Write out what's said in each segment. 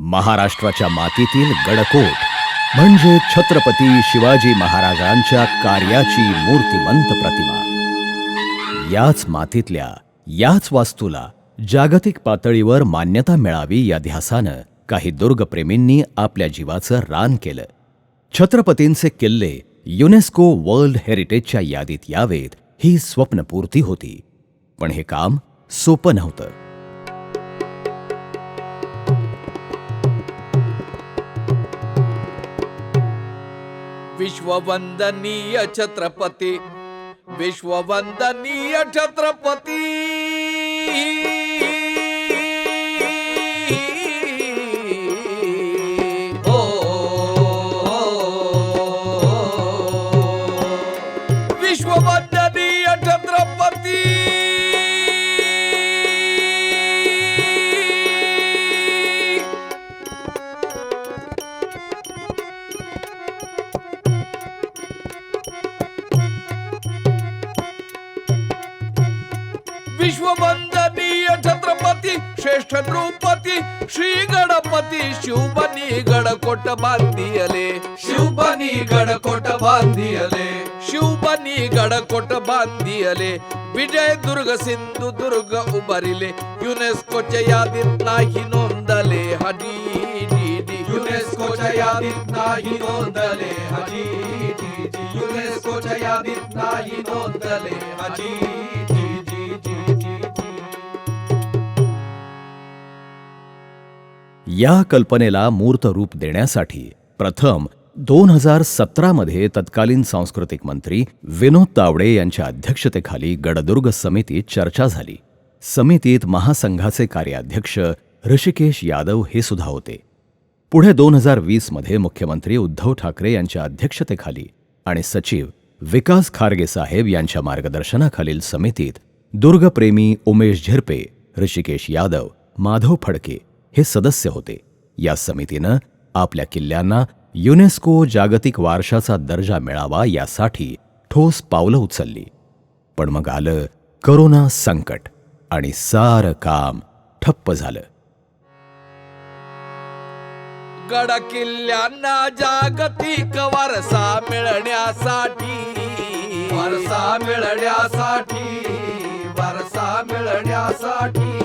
महाराष्ट्राच्या मातीतील गडकोट म्हणजे छत्रपती शिवाजी महाराजांच्या कार्याची मूर्तिमंत प्रतिमा. याच मातीतल्या याच वास्तूला जागतिक पातळीवर मान्यता मिळावी या ध्यासानं काही दुर्गप्रेमींनी आपल्या जीवाचं रान केलं. छत्रपतींचे किल्ले युनेस्को वर्ल्ड हेरिटेजच्या यादीत यावेत ही स्वप्नपूर्ती होती. पण हे काम सोपं नव्हतं. विश्ववंदनीय छत्रपती विश्ववंदनीय छत्रपती विश्ववंदनीय छत्रपती छत्रपती श्रेष्ठ द्रौपदी श्री गणपती शिवबनी गडकोट बांधियले शिवबनी गडकोट बांधियले शिवबनी गडकोट बांधियले विजय दुर्ग सिंधुदुर्ग उभारिले युनेस्कोच्या यादीत नाही नोंदले हजी युनेस्कोच्या यादीत नाही नोंदले हजी युनेस्कोच्या यादीत नाही नोंदले हजी या कल्पनेला मूर्त रूप देण्यासाठी प्रथम दोन हजार सतरामध्ये तत्कालीन सांस्कृतिक मंत्री विनोद तावडे यांच्या अध्यक्षतेखाली गडदुर्ग समितीत चर्चा झाली. समितीत महासंघाचे कार्याध्यक्ष ऋषिकेश यादव हे सुद्धा होते. पुढे दोन हजार वीसमध्ये मुख्यमंत्री उद्धव ठाकरे यांच्या अध्यक्षतेखाली आणि सचिव विकास खारगे साहेब यांच्या मार्गदर्शनाखालील समितीत दुर्गप्रेमी उमेश झिरपे ऋषिकेश यादव माधव फडके हे सदस्य होते. या समितीनं आपल्या किल्ल्यांना युनेस्को जागतिक वारशाचा दर्जा मिळावा यासाठी ठोस पावलं उचलली. पण मग आलं करोना संकट आणि सारं काम ठप्प झालं. गड किल्ल्यांना जागतिक वारसा मिळण्यासाठी वारसा मिळण्यासाठी वारसा मिळण्यासाठी.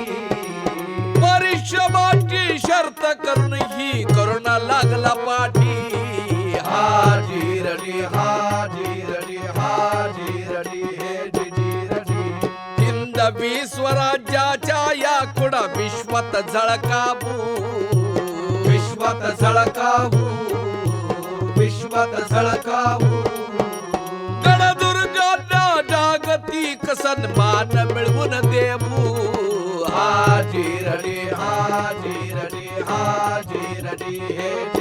विश्वात झळकावू. विश्वात झळकावू. विश्वात झळकावू. गणदुर्गांना जागतिक सन्मान मिळवून देऊ हाजी रडी हाजी रडी हाजी रडी हे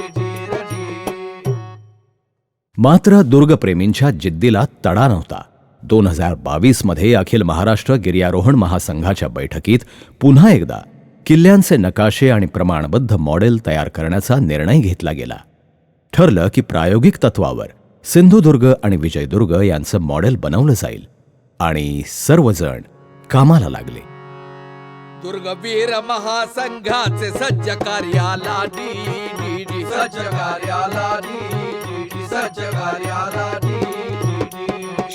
मात्र दुर्गप्रेमींच्या जिद्दीला तडा नव्हता. दोन हजार बावीसमध्ये अखिल महाराष्ट्र गिर्यारोहण महासंघाच्या बैठकीत पुन्हा एकदा किल्ल्यांचे नकाशे आणि प्रमाणबद्ध मॉडेल तयार करण्याचा निर्णय घेतला गेला. ठरलं की प्रायोगिक तत्वावर सिंधुदुर्ग आणि विजयदुर्ग यांचं मॉडेल बनवलं जाईल आणि सर्वजण कामाला लागले. दुर्गवीर महासंघाचे सज्ज कार्याला डी डी डी सज्ज कार्याला डी डी डी सज्ज कार्याला डी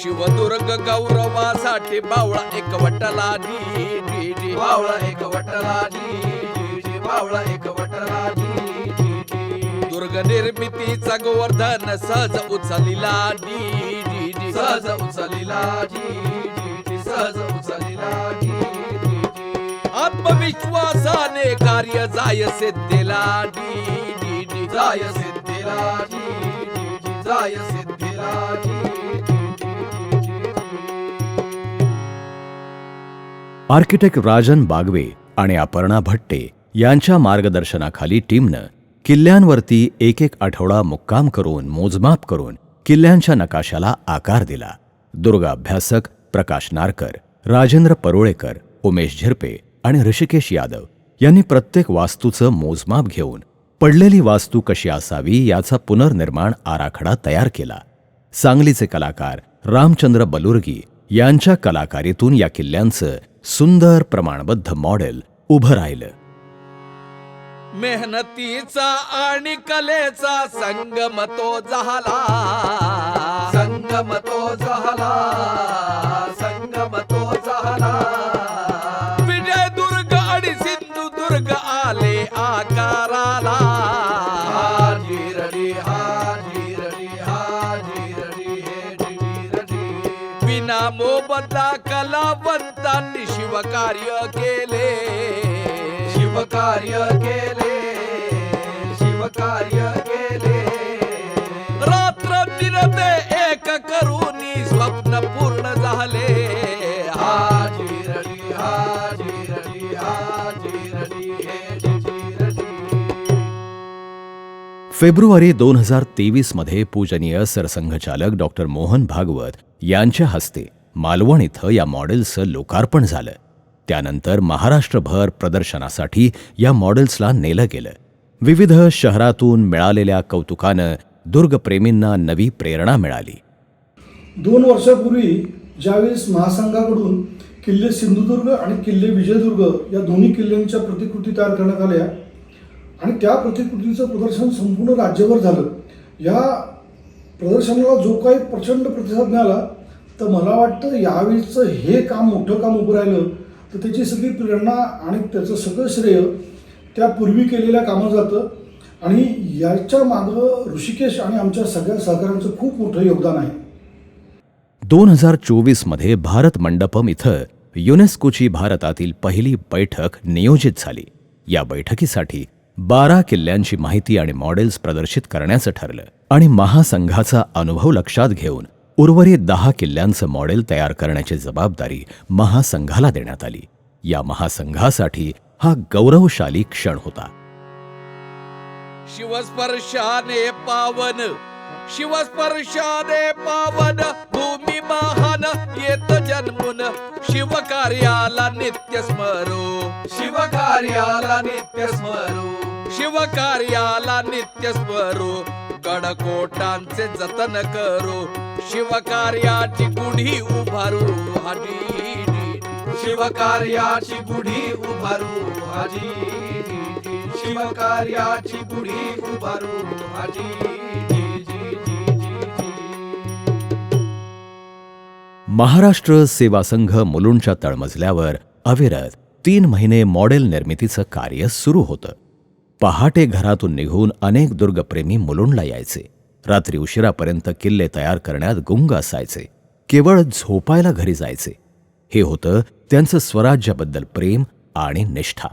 शिवदुर्ग गौरवासाठी बावळा एकवटला डी डी बावळा एकवटला डी डी बावळा एक वटला डी दुर्ग निर्मितीचा गोवर्धन सहज उचलिला डी सहज उचलिला डी सहज उचलिला आत्मविश्वासाने कार्य जाय सिद्धीला डी जाय सिद्धीला जाय सिद्धीला आर्किटेक्ट राजन बागवे आणि अपर्णा भट्टे यांच्या मार्गदर्शनाखाली टीमनं किल्ल्यांवरती एक एक आठवडा मुक्काम करून मोजमाप करून किल्ल्यांच्या नकाशाला आकार दिला. दुर्ग अभ्यासक प्रकाश नारकर राजेंद्र परोळेकर उमेश झिरपे आणि ऋषिकेश यादव यांनी प्रत्येक वास्तूचं मोजमाप घेऊन पडलेली वास्तू कशी असावी याचा पुनर्निर्माण आराखडा तयार केला. सांगलीचे कलाकार रामचंद्र बलुर्गी यांच्या कलाकारीतून या किल्ल्यांचं सुंदर प्रमाणबद्ध मॉडेल उभं राहिलं. मेहनतीचा आणि कलेचा संगम तो झाला. संगम तो झाला. शिवकार्य केले. शिवकार्य केले. शिवकार्य केले. रात्र दिन ते एक करूनी स्वप्न पूर्ण झाले. हे. फेब्रुवारी दोन हजार तेवीसमध्ये पूजनीय सरसंघचालक डॉक्टर मोहन भागवत यांच्या हस्ते मालवण इथं या मॉडेल्सचं लोकार्पण झालं. त्यानंतर महाराष्ट्रभर प्रदर्शनासाठी या मॉडेल्सला नेलं गेलं. विविध शहरातून मिळालेल्या कौतुकानं दुर्गप्रेमींना नवी प्रेरणा मिळाली. दोन वर्षापूर्वी ज्यावेळेस महासंघाकडून किल्ले सिंधुदुर्ग आणि किल्ले विजयदुर्ग या दोन्ही किल्ल्यांच्या प्रतिकृती तयार करण्यात आल्या आणि त्या प्रतिकृतीचं प्रदर्शन संपूर्ण राज्यभर झालं. या प्रदर्शनाला जो काही प्रचंड प्रतिसाद मिळाला तर मला वाटतं यावेळीचं हे काम मोठं काम उभं राहिलं तर त्याची सगळी प्रेरणा आणि त्याचं सगळं श्रेय त्या पूर्वी केलेल्या कामं जातं. आणि याच्या मागं ऋषिकेश आणि आमच्या सगळ्या सहकाऱ्यांचं खूप मोठं योगदान आहे. दोन हजार चोवीसमध्ये भारत मंडपम इथं युनेस्कोची भारतातील पहिली बैठक नियोजित झाली. या बैठकीसाठी बारा किल्ल्यांची माहिती आणि मॉडेल्स प्रदर्शित करण्याचं ठरलं आणि महासंघाचा अनुभव लक्षात घेऊन उर्वरित दहा किल्ल्यांचं मॉडेल तयार करण्याची जबाबदारी महासंघाला देण्यात आली. या महासंघासाठी हा गौरवशाली क्षण होता. शिवस्पर्शाने पावन शिवस्पर्शाने पावन भूमी जन्मुन शिवकार्याला नित्य स्मरू. शिवकार्याला नित्य स्मरू. शिवकार्याला नित्य स्मरू. गडकोटांचे जतन करू. शिवकार्याची गुढी उभारू हाडी शिवकार्याची गुढी उभारू हाजी. शिवकार्याची गुढी उभारू हाजी. महाराष्ट्र सेवा संघ मुलुंडच्या तळमजल्यावर अविरत तीन महिने मॉडेल निर्मितीचं कार्य सुरू होतं. पहाटे घरातून निघून अनेक दुर्गप्रेमी मुलुंडला यायचे. रात्री उशिरापर्यंत किल्ले तयार करण्यात गुंग असायचे. केवळ झोपायला घरी जायचे. हे होतं त्यांचं स्वराज्याबद्दल प्रेम आणि निष्ठा.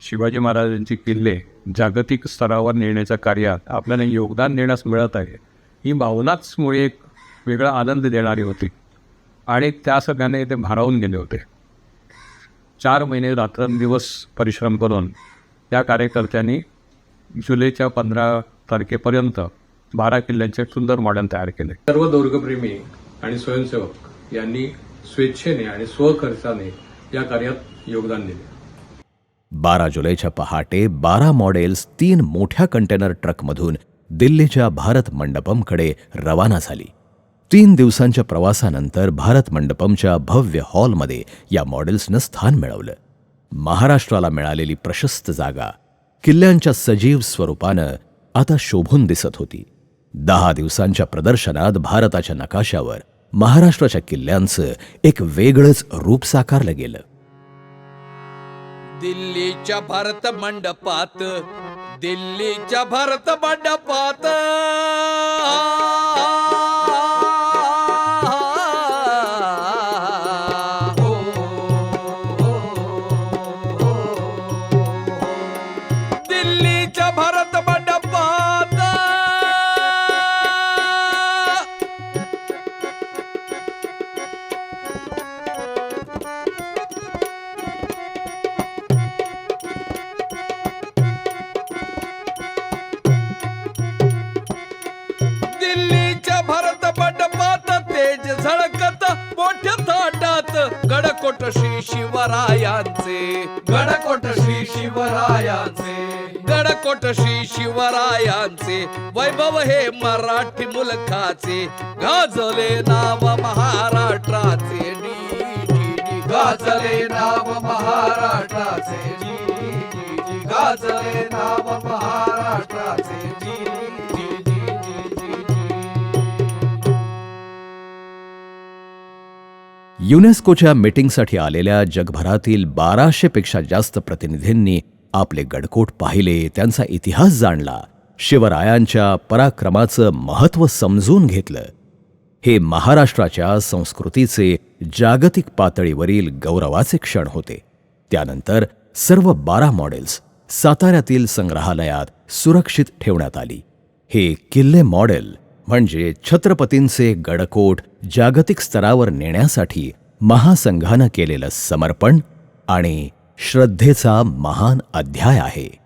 शिवाजी महाराजांची किल्ले जागतिक स्तरावर नेण्याच्या कार्यात आपल्याला योगदान देण्यास मिळत आहे. ही भावनाच मुळे एक वेगळा आनंद देणारी होती. आणि त्या सगळ्याने ते भारावून गेले होते. चार महिने रात्रंदिवस परिश्रम करून त्या कार्यकर्त्यांनी जुलैच्या पंधरा तारखेपर्यंत बारा किल्ल्यांचे सुंदर मॉडेल तयार केले. सर्व दुर्गप्रेमी आणि स्वयंसेवक यांनी स्वेच्छेने आणि स्वखर्चाने या कार्यात योगदान दिले. बारा जुलैच्या पहाटे बारा मॉडेल्स तीन मोठ्या कंटेनर ट्रकमधून दिल्लीच्या भारत मंडपमकडे रवाना झाली. तीन दिवसांच्या प्रवासानंतर भारत मंडपमच्या भव्य हॉलमध्ये या मॉडेल्सनं स्थान मिळवलं. महाराष्ट्राला मिळालेली प्रशस्त जागा किल्ल्यांच्या सजीव स्वरूपानं आता शोभून दिसत होती. दहा दिवसांच्या प्रदर्शनात भारताच्या नकाशावर महाराष्ट्राच्या किल्ल्यांचं एक वेगळंच रूप साकारलं गेलं. दिल्लीच्या भारत मंडपात दिल्लीच्या भारत मंडपात. थाटात गडकोट श्री शिवरायांचे. गडकोट श्री शिवरायांचे. गडकोट श्री शिवरायांचे. वैभव हे मराठी मुलखाचे. गाजले नाव महाराष्ट्राचे. गाजले नाव महाराष्ट्राचे. गाजले नाव महाराष्ट्राचे. युनेस्कोच्या मीटिंगसाठी आलेल्या जगभरातील बाराशेपेक्षा जास्त प्रतिनिधींनी आपले गडकोट पाहिले त्यांचा इतिहास जाणला शिवरायांच्या पराक्रमाचं महत्त्व समजून घेतलं. हे महाराष्ट्राच्या संस्कृतीचे जागतिक पातळीवरील गौरवाचे क्षण होते. त्यानंतर सर्व बारा मॉडेल्स साताऱ्यातील संग्रहालयात सुरक्षित ठेवण्यात आली. हे किल्ले मॉडेल म्हणजे छत्रपतींचे गडकोट जागतिक स्तरावर नेण्यासाठी महासंघानं केलेलं समर्पण आणि श्रद्धेचा महान अध्याय आहे.